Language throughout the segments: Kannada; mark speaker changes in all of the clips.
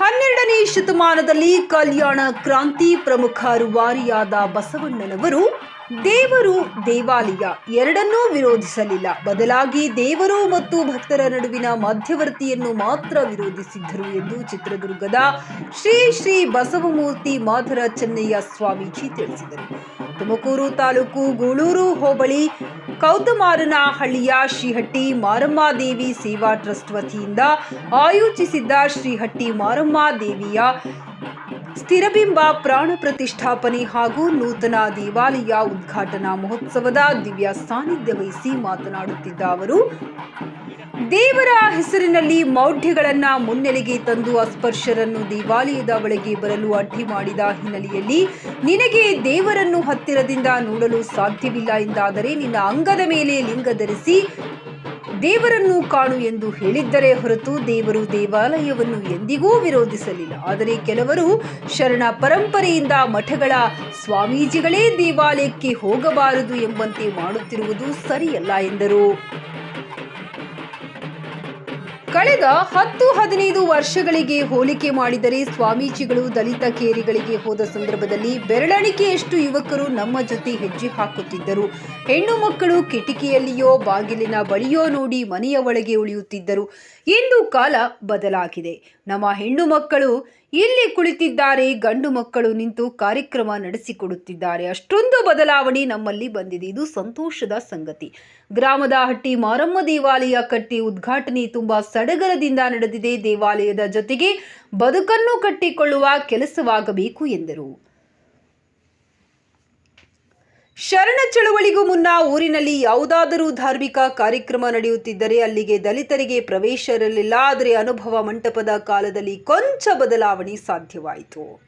Speaker 1: ಹನ್ನೆರಡನೇ ಶತಮಾನದಲ್ಲಿ ಕಲ್ಯಾಣ ಕ್ರಾಂತಿ ಪ್ರಮುಖ ರುವಾರಿಯಾದ ಬಸವಣ್ಣನವರು ದೇವರು ದೇವಾಲಯ ಎರಡನ್ನೂ ವಿರೋಧಿಸಲಿಲ್ಲ. ಬದಲಾಗಿ ದೇವರು ಮತ್ತು ಭಕ್ತರ ನಡುವಿನ ಮಧ್ಯವರ್ತಿಯನ್ನು ಮಾತ್ರ ವಿರೋಧಿಸಿದ್ದರು ಎಂದು ಚಿತ್ರದುರ್ಗದ ಶ್ರೀ ಶ್ರೀ ಬಸವಮೂರ್ತಿ ಮಾಧರ ಚೆನ್ನಯ್ಯ ಸ್ವಾಮೀಜಿ ತಿಳಿಸಿದರು. ತುಮಕೂರು ತಾಲೂಕು ಗೂಳೂರು ಹೋಬಳಿ ಕೌತಮಾರನಹಳ್ಳಿಯ ಶ್ರೀಹಟ್ಟಿ ಮಾರಮ್ಮ ದೇವಿ ಸೇವಾ ಟ್ರಸ್ಟ್ ವತಿಯಿಂದ ಆಯೋಜಿಸಿದ್ದ ಶ್ರೀಹಟ್ಟಿ ಮಾರಮ್ಮ ದೇವಿಯ ಸ್ಥಿರಬಿಂಬ ಪ್ರಾಣ ಪ್ರತಿಷ್ಠಾಪನೆ ಹಾಗೂ ನೂತನ ದೇವಾಲಯ ಉದ್ಘಾಟನಾ ಮಹೋತ್ಸವದ ದಿವ್ಯ ಸಾನ್ನಿಧ್ಯ ವಹಿಸಿ ಮಾತನಾಡುತ್ತಿದ್ದ ಅವರು. ದೇವರ ಹೆಸರಿನಲ್ಲಿ ಮೌಢ್ಯಗಳನ್ನು ಮುನ್ನೆಲೆಗೆ ತಂದು ಅಸ್ಪರ್ಶರನ್ನು ದೇವಾಲಯದ ಒಳಗೆ ಬರಲು ಅಡ್ಡಿ ಮಾಡಿದ ಹಿನ್ನೆಲೆಯಲ್ಲಿ ನಿನಗೆ ದೇವರನ್ನು ಹತ್ತಿರದಿಂದ ನೋಡಲು ಸಾಧ್ಯವಿಲ್ಲ ಎಂದಾದರೆ ನಿನ್ನ ಅಂಗದ ಮೇಲೆ ಲಿಂಗ ಧರಿಸಿ ದೇವರನ್ನು ಕಾಣು ಎಂದು ಹೇಳಿದ್ದರೆ ಹೊರತು ದೇವರು ದೇವಾಲಯವನ್ನು ಎಂದಿಗೂ ವಿರೋಧಿಸಲಿಲ್ಲ. ಆದರೆ ಕೆಲವರು ಶರಣ ಪರಂಪರೆಯಿಂದ ಮಠಗಳ ಸ್ವಾಮೀಜಿಗಳೇ ದೇವಾಲಯಕ್ಕೆ ಹೋಗಬಾರದು ಎಂಬಂತೆ ಮಾಡುತ್ತಿರುವುದು ಸರಿಯಲ್ಲ ಎಂದರು. ಕಳೆದ ಹತ್ತು ಹದಿನೈದು ವರ್ಷಗಳಿಗೆ ಹೋಲಿಕೆ ಮಾಡಿದರೆ ಸ್ವಾಮೀಜಿಗಳು ದಲಿತ ಕೇರಿಗಳಿಗೆ ಹೋದ ಸಂದರ್ಭದಲ್ಲಿ ಬೆರಳಣಿಕೆಯಷ್ಟು ಯುವಕರು ನಮ್ಮ ಜೊತೆ ಹೆಜ್ಜೆ ಹಾಕುತ್ತಿದ್ದರು. ಹೆಣ್ಣು ಮಕ್ಕಳು ಕಿಟಕಿಯಲ್ಲಿಯೋ ಬಾಗಿಲಿನ ಬಳಿಯೋ ನೋಡಿ ಮನೆಯ ಒಳಗೆ ಉಳಿಯುತ್ತಿದ್ದರು. ಇಂದು ಕಾಲ ಬದಲಾಗಿದೆ. ನಮ್ಮ ಹೆಣ್ಣು ಮಕ್ಕಳು ಇಲ್ಲಿ ಕುಳಿತಿದ್ದಾರೆ ಗಂಡು ಮಕ್ಕಳು ನಿಂತು ಕಾರ್ಯಕ್ರಮ ನಡೆಸಿಕೊಡುತ್ತಿದ್ದಾರೆ. ಅಷ್ಟೊಂದು ಬದಲಾವಣೆ ನಮ್ಮಲ್ಲಿ ಬಂದಿದೆ. ಇದು ಸಂತೋಷದ ಸಂಗತಿ. ಗ್ರಾಮದ ಹಟ್ಟಿ ಮಾರಮ್ಮ ದೇವಾಲಯ ಕಟ್ಟಿ ಉದ್ಘಾಟನೆ ತುಂಬಾ ಸಡಗರದಿಂದ ನಡೆದಿದೆ. ದೇವಾಲಯದ ಜೊತೆಗೆ ಬದುಕನ್ನು ಕಟ್ಟಿಕೊಳ್ಳುವ ಕೆಲಸವಾಗಬೇಕು ಎಂದರು. ಶರಣ ಚಳವಳಿಗೂ ಮುನ್ನ ಊರಿನಲ್ಲಿ ಯಾವುದಾದರೂ ಧಾರ್ಮಿಕ ಕಾರ್ಯಕ್ರಮ ನಡೆಯುತ್ತಿದ್ದರೆ ಅಲ್ಲಿಗೆ ದಲಿತರಿಗೆ ಪ್ರವೇಶ ಇರಲಿಲ್ಲ. ಆದರೆ ಅನುಭವ ಮಂಟಪದ ಕಾಲದಲ್ಲಿ ಕೊಂಚ ಬದಲಾವಣೆ ಸಾಧ್ಯವಾಯಿತು.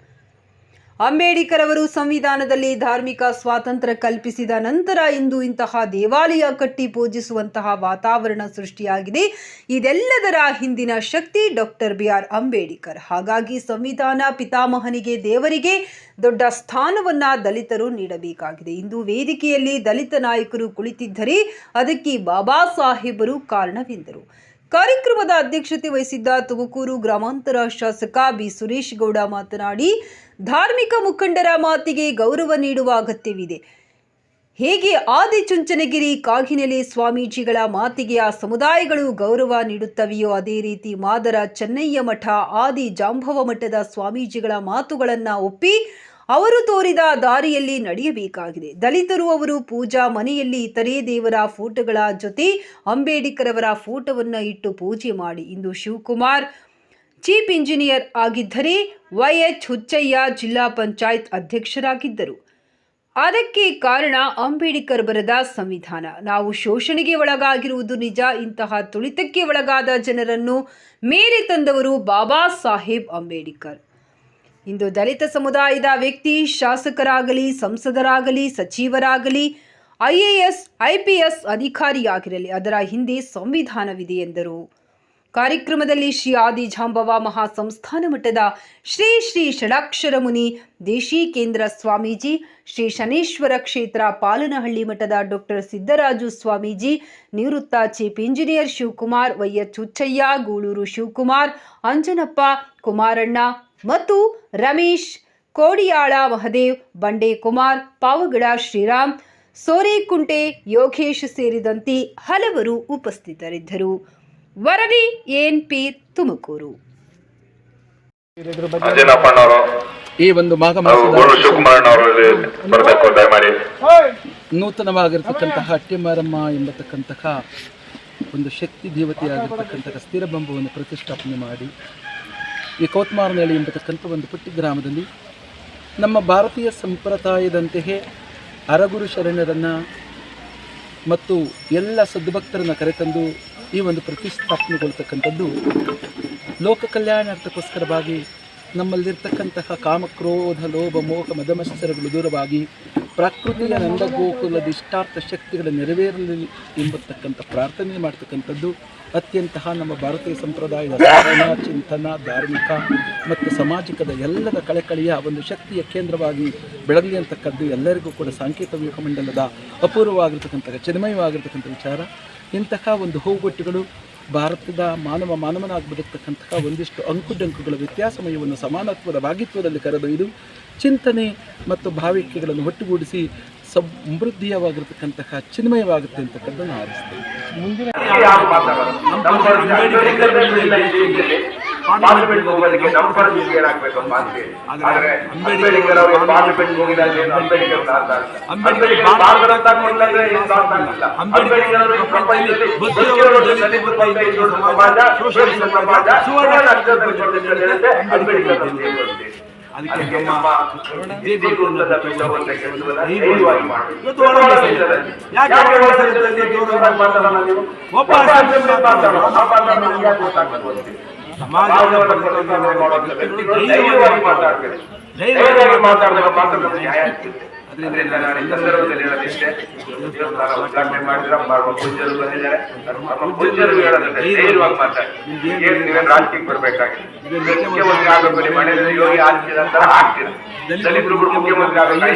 Speaker 1: ಅಂಬೇಡ್ಕರ್ ಅವರು ಸಂವಿಧಾನದಲ್ಲಿ ಧಾರ್ಮಿಕ ಸ್ವಾತಂತ್ರ್ಯ ಕಲ್ಪಿಸಿದ ನಂತರ ಇಂದು ಇಂತಹ ದೇವಾಲಯ ಕಟ್ಟಿ ಪೂಜಿಸುವಂತಹ ವಾತಾವರಣ ಸೃಷ್ಟಿಯಾಗಿದೆ. ಇದೆಲ್ಲದರ ಹಿಂದಿನ ಶಕ್ತಿ ಡಾಕ್ಟರ್ ಬಿ ಆರ್ ಅಂಬೇಡ್ಕರ್. ಹಾಗಾಗಿ ಸಂವಿಧಾನ ಪಿತಾಮಹನಿಗೆ ದೇವರಿಗೆ ದೊಡ್ಡ ಸ್ಥಾನವನ್ನ ದಲಿತರು ನೀಡಬೇಕಾಗಿದೆ. ಇಂದು ವೇದಿಕೆಯಲ್ಲಿ ದಲಿತ ನಾಯಕರು ಕುಳಿತಿದ್ದರೆ ಅದಕ್ಕೆ ಬಾಬಾ ಸಾಹೇಬರು ಕಾರಣವೆಂದರು. ಕಾರ್ಯಕ್ರಮದ ಅಧ್ಯಕ್ಷತೆ ವಹಿಸಿದ್ದ ತುಮಕೂರು ಗ್ರಾಮಾಂತರ ಶಾಸಕ ಬಿ. ಸುರೇಶ್ ಗೌಡ ಮಾತನಾಡಿ, ಧಾರ್ಮಿಕ ಮುಖಂಡರ ಮಾತಿಗೆ ಗೌರವ ನೀಡುವ ಅಗತ್ಯವಿದೆ. ಹೇಗೆ ಆದಿಚುಂಚನಗಿರಿ ಕಾಗಿನೆಲೆ ಸ್ವಾಮೀಜಿಗಳ ಮಾತಿಗೆ ಆ ಸಮುದಾಯಗಳು ಗೌರವ ನೀಡುತ್ತವೆಯೋ ಅದೇ ರೀತಿ ಮಾದರ ಚೆನ್ನಯ್ಯ ಮಠ, ಆದಿ ಜಾಂಬವ ಮಠದ ಸ್ವಾಮೀಜಿಗಳ ಮಾತುಗಳನ್ನು ಒಪ್ಪಿ ಅವರು ತೋರಿದ ದಾರಿಯಲ್ಲಿ ನಡೆಯಬೇಕಾಗಿದೆ. ದಲಿತರು ಅವರು ಪೂಜಾ ಮನೆಯಲ್ಲಿ ಇತರೆ ದೇವರ ಫೋಟೋಗಳ ಜೊತೆ ಅಂಬೇಡ್ಕರ್ ಅವರ ಫೋಟೋವನ್ನು ಇಟ್ಟು ಪೂಜೆ ಮಾಡಿ. ಇಂದು ಶಿವಕುಮಾರ್ ಚೀಫ್ ಇಂಜಿನಿಯರ್ ಆಗಿದ್ದರೆ ವೈಎಚ್ ಹುಚ್ಚಯ್ಯ ಜಿಲ್ಲಾ ಪಂಚಾಯತ್ ಅಧ್ಯಕ್ಷರಾಗಿದ್ದರು. ಅದಕ್ಕೆ ಕಾರಣ ಅಂಬೇಡ್ಕರ್ ಬರೆದ ಸಂವಿಧಾನ. ನಾವು ಶೋಷಣೆಗೆ ಒಳಗಾಗಿರುವುದು ನಿಜ. ಇಂತಹ ತುಳಿತಕ್ಕೆ ಒಳಗಾದ ಜನರನ್ನು ಮೇಲೆ ತಂದವರು ಬಾಬಾ ಸಾಹೇಬ್ ಅಂಬೇಡ್ಕರ್. ಇಂದು ದಲಿತ ಸಮುದಾಯದ ವ್ಯಕ್ತಿ, ಶಾಸಕರಾಗಲಿ, ಸಂಸದರಾಗಲಿ, ಸಚಿವರಾಗಲಿ I A S I P S ಅಧಿಕಾರಿಯಾಗಿರಲಿ, ಅದರ ಹಿಂದೆ ಸಂವಿಧಾನವಿದೆ ಎಂದರು. ಕಾರ್ಯಕ್ರಮದಲ್ಲಿ ಶ್ರೀ ಆದಿ ಜಾಂಬವ ಮಹಾಸಂಸ್ಥಾನ ಮಠದ ಶ್ರೀ ಶ್ರೀ ಷಡಾಕ್ಷರ ಮುನಿ ದೇಶಿ ಕೇಂದ್ರ ಸ್ವಾಮೀಜಿ, ಶ್ರೀ ಶನೇಶ್ವರ ಕ್ಷೇತ್ರ ಪಾಲನಹಳ್ಳಿ ಮಠದ ಡಾಕ್ಟರ್ ಸಿದ್ದರಾಜು ಸ್ವಾಮೀಜಿ, ನಿವೃತ್ತ chief engineer Shivakumar YH Huchchaiah, Gooluru Shivakumar, Anjanappa Kumaranna ಮತ್ತು ರಮೇಶ್ ಕೋಡಿಯಾಳ ಮಹದೇವ್ ಬಂಡೆ ಕುಮಾರ್ ಪಾವಗಡ ಶ್ರೀರಾಮ್ ಸೋರೇಕುಂಟೆ ಯೋಗೇಶ್ ಸೇರಿದಂತೆ ಹಲವರು ಉಪಸ್ಥಿತರಿದ್ದರು. ವರದಿ ಎನ್ ಪಿ ತುಮಕೂರು.
Speaker 2: ಈ ಒಂದು ಮಾಘ ನೂತನವಾಗಿರ್ತಕ್ಕಂತಹ ಅಟ್ಟಿಮಾರಮ್ಮ ಎಂಬತಕ್ಕಂತಹ ಒಂದು ಶಕ್ತಿ ದೇವತೆಯಾಗಿರ್ತಕ್ಕಂತಹ ಸ್ಥಿರ ಬಂಬವನ್ನು ಪ್ರತಿಷ್ಠಾಪನೆ ಮಾಡಿ. ಈ ಕೌತ್ಮಾರನಹಳ್ಳಿ ಎಂಬತಕ್ಕಂಥ ಒಂದು ಪುಟ್ಟಿ ಗ್ರಾಮದಲ್ಲಿ ನಮ್ಮ ಭಾರತೀಯ ಸಂಪ್ರದಾಯದಂತೆಯೇ ಅರಗುರು ಶರಣರನ್ನು ಮತ್ತು ಎಲ್ಲ ಸದ್ಭಕ್ತರನ್ನು ಕರೆತಂದು ಈ ಒಂದು ಪ್ರತಿಷ್ಠಾಪನೆಗೊಳ್ತಕ್ಕಂಥದ್ದು ಲೋಕ ಕಲ್ಯಾಣಾರ್ಥಕ್ಕೋಸ್ಕರವಾಗಿ ನಮ್ಮಲ್ಲಿರ್ತಕ್ಕಂತಹ ಕಾಮಕ್ರೋಧ, ಲೋಭ, ಮೋಹ ಮದಮತ್ಸರಗಳು ದೂರವಾಗಿ ಪ್ರಕೃತಿಯ ನಂದಗೋಕುಲದ ಇಷ್ಟಾರ್ಥ ಶಕ್ತಿಗಳ ನೆರವೇರಲಿ ಎಂಬತಕ್ಕಂಥ ಪ್ರಾರ್ಥನೆ ಮಾಡ್ತಕ್ಕಂಥದ್ದು ಅತ್ಯಂತಹ ನಮ್ಮ ಭಾರತೀಯ ಸಂಪ್ರದಾಯದ ಧಾರಣ ಚಿಂತನ, ಧಾರ್ಮಿಕ ಮತ್ತು ಸಾಮಾಜಿಕದ ಎಲ್ಲದ ಕಳೆಕಳೆಯ ಒಂದು ಶಕ್ತಿಯ ಕೇಂದ್ರವಾಗಿ ಬೆಳಗಲಿ ಅಂತಕ್ಕದ್ದು ಎಲ್ಲರಿಗೂ ಕೂಡ ಸಾಂಕೇತ ವ್ಯೂಹಮಂಡಲದ ಅಪೂರ್ವವಾಗಿರ್ತಕ್ಕಂಥ ಚಿನ್ಮಯವಾಗಿರ್ತಕ್ಕಂಥ ವಿಚಾರ. ಇಂತಹ ಒಂದು ಹೂಗೊಟ್ಟುಗಳು ಭಾರತದ ಮಾನವ ಮಾನವನಾಗಿ ಬದುಕ್ತಕ್ಕಂತಹ ಒಂದಿಷ್ಟು ಅಂಕುಡಂಕುಗಳ ವ್ಯತ್ಯಾಸಮಯವನ್ನು ಸಮಾನತ್ವದ ಭಾಗಿತ್ವದಲ್ಲಿ ಕರೆದೊಯ್ದು ಚಿಂತನೆ ಮತ್ತು ಭಾವಿಕೆಗಳನ್ನು ಒಟ್ಟುಗೂಡಿಸಿ ಸಮೃದ್ಧಿಯವಾಗಿರ್ತಕ್ಕಂತಹ ಚಿನ್ಮಯವಾಗುತ್ತೆ ಅಂತಕ್ಕಂಥದ್ದನ್ನು ಆರಿಸ್ತೇನೆ
Speaker 3: ಯಾರು ಪಾರ್ಲಿಮೆಂಟ್ ಹೋಗೋದಕ್ಕೆ ನಂಬರ್ ಏನಾಗಬೇಕು ಅಂತ ಅಂತೀವಿ ಆದ್ರೆ ಅಂಬೇಡ್ಕರ್ ಅವರು ಪಾರ್ಲಿಮೆಂಟ್ ಹೋಗಿದ್ದಾರೆ ಅಂಬೇಡ್ಕರ್ ಸಾಧ್ಯ ಇಲ್ಲ. ಅಂಬೇಡ್ಕರ್ ಭಾರತ ರತ್ನ ಕೊಡ್ಲಿಲ್ಲ ಅಂದ್ರೆ ಏನು ಸಾಧ್ಯ ಇಲ್ಲ. ಅಂಬೇಡ್ಕರ್ ಅವರು ಈ ಪ್ರಪಂಚದಲ್ಲಿ ಬದುಕಿರೋರು ದಲಿತ ಬಂದ ಈ ದೊಡ್ಡ ಸಮಾಜ ಸೋಷಿಯಲಿಸ್ಟ್ ಸಮಾಜ ಸುವರ್ಣ ಅಕ್ಷರದಲ್ಲಿ ಕೊಟ್ಟಿದ್ದಾರೆ ಅಂಬೇಡ್ಕರ್ ಅಂತ ಹೇಳ್ಕೊಳ್ತೀವಿ. ಅದಕ್ಕೆ ನಮ್ಮ ಧೈರ್ಯವಾಗಿ.
Speaker 4: ಇವತ್ತು. ಯಾಕೆ
Speaker 3: ಮಾತಾಡೋಣ ನೀವು?
Speaker 4: ಒಬ್ಬ
Speaker 3: ಒಬ್ಬ ಮಾತಾಡೋಣ. ಆ ಮಾತಾಡೋಣ ನಮ್ಗೆ ಯಾಕೆ ಗೊತ್ತಾಗ್ಬೇಕು? ಸಮಾಜವನ್ನು ಪರಿವರ್ತನೆ ಮಾಡುವಂತ ವ್ಯಕ್ತಿಗಳು ಧೈರ್ಯವಾಗಿ ಮಾತಾಡ್ಬೇಕು. ಧೈರ್ಯವಾಗಿ ಆಗ್ತದೆ. ನಾನು ಬಂದಿದ್ದಾರೆ. ಮುಖ್ಯಮಂತ್ರಿ ಆಗ್ತೀರಾ? ದಲಿತರು ಮುಖ್ಯಮಂತ್ರಿ ಆಗಬೇಕು.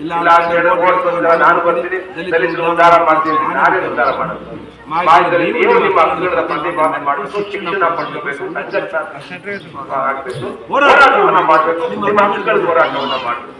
Speaker 3: ಇಲ್ಲ ನಾನು ಬರ್ತೀನಿ. ದಲಿತರು ಉದ್ಧಾರ ಮಾಡ್ತೀನಿ. ನಾನೇ ಉದ್ಧಾರ ಮಾಡೋದು. ಹಕ್ಕುಗಳ ಪ್ರತಿಪಾದನೆ ಮಾಡಬೇಕು ಶಿಕ್ಷಣ ಪಡ್ಕೋಬೇಕು ಸಂಘರ್ಷ ಆಗ್ಬೇಕು. ಹೋರಾಟವನ್ನ ಮಾಡಬೇಕು. ನಿಮ್ಮ ಹಕ್ಕುಗಳ ಹೋರಾಟವನ್ನು ಮಾಡಬೇಕು.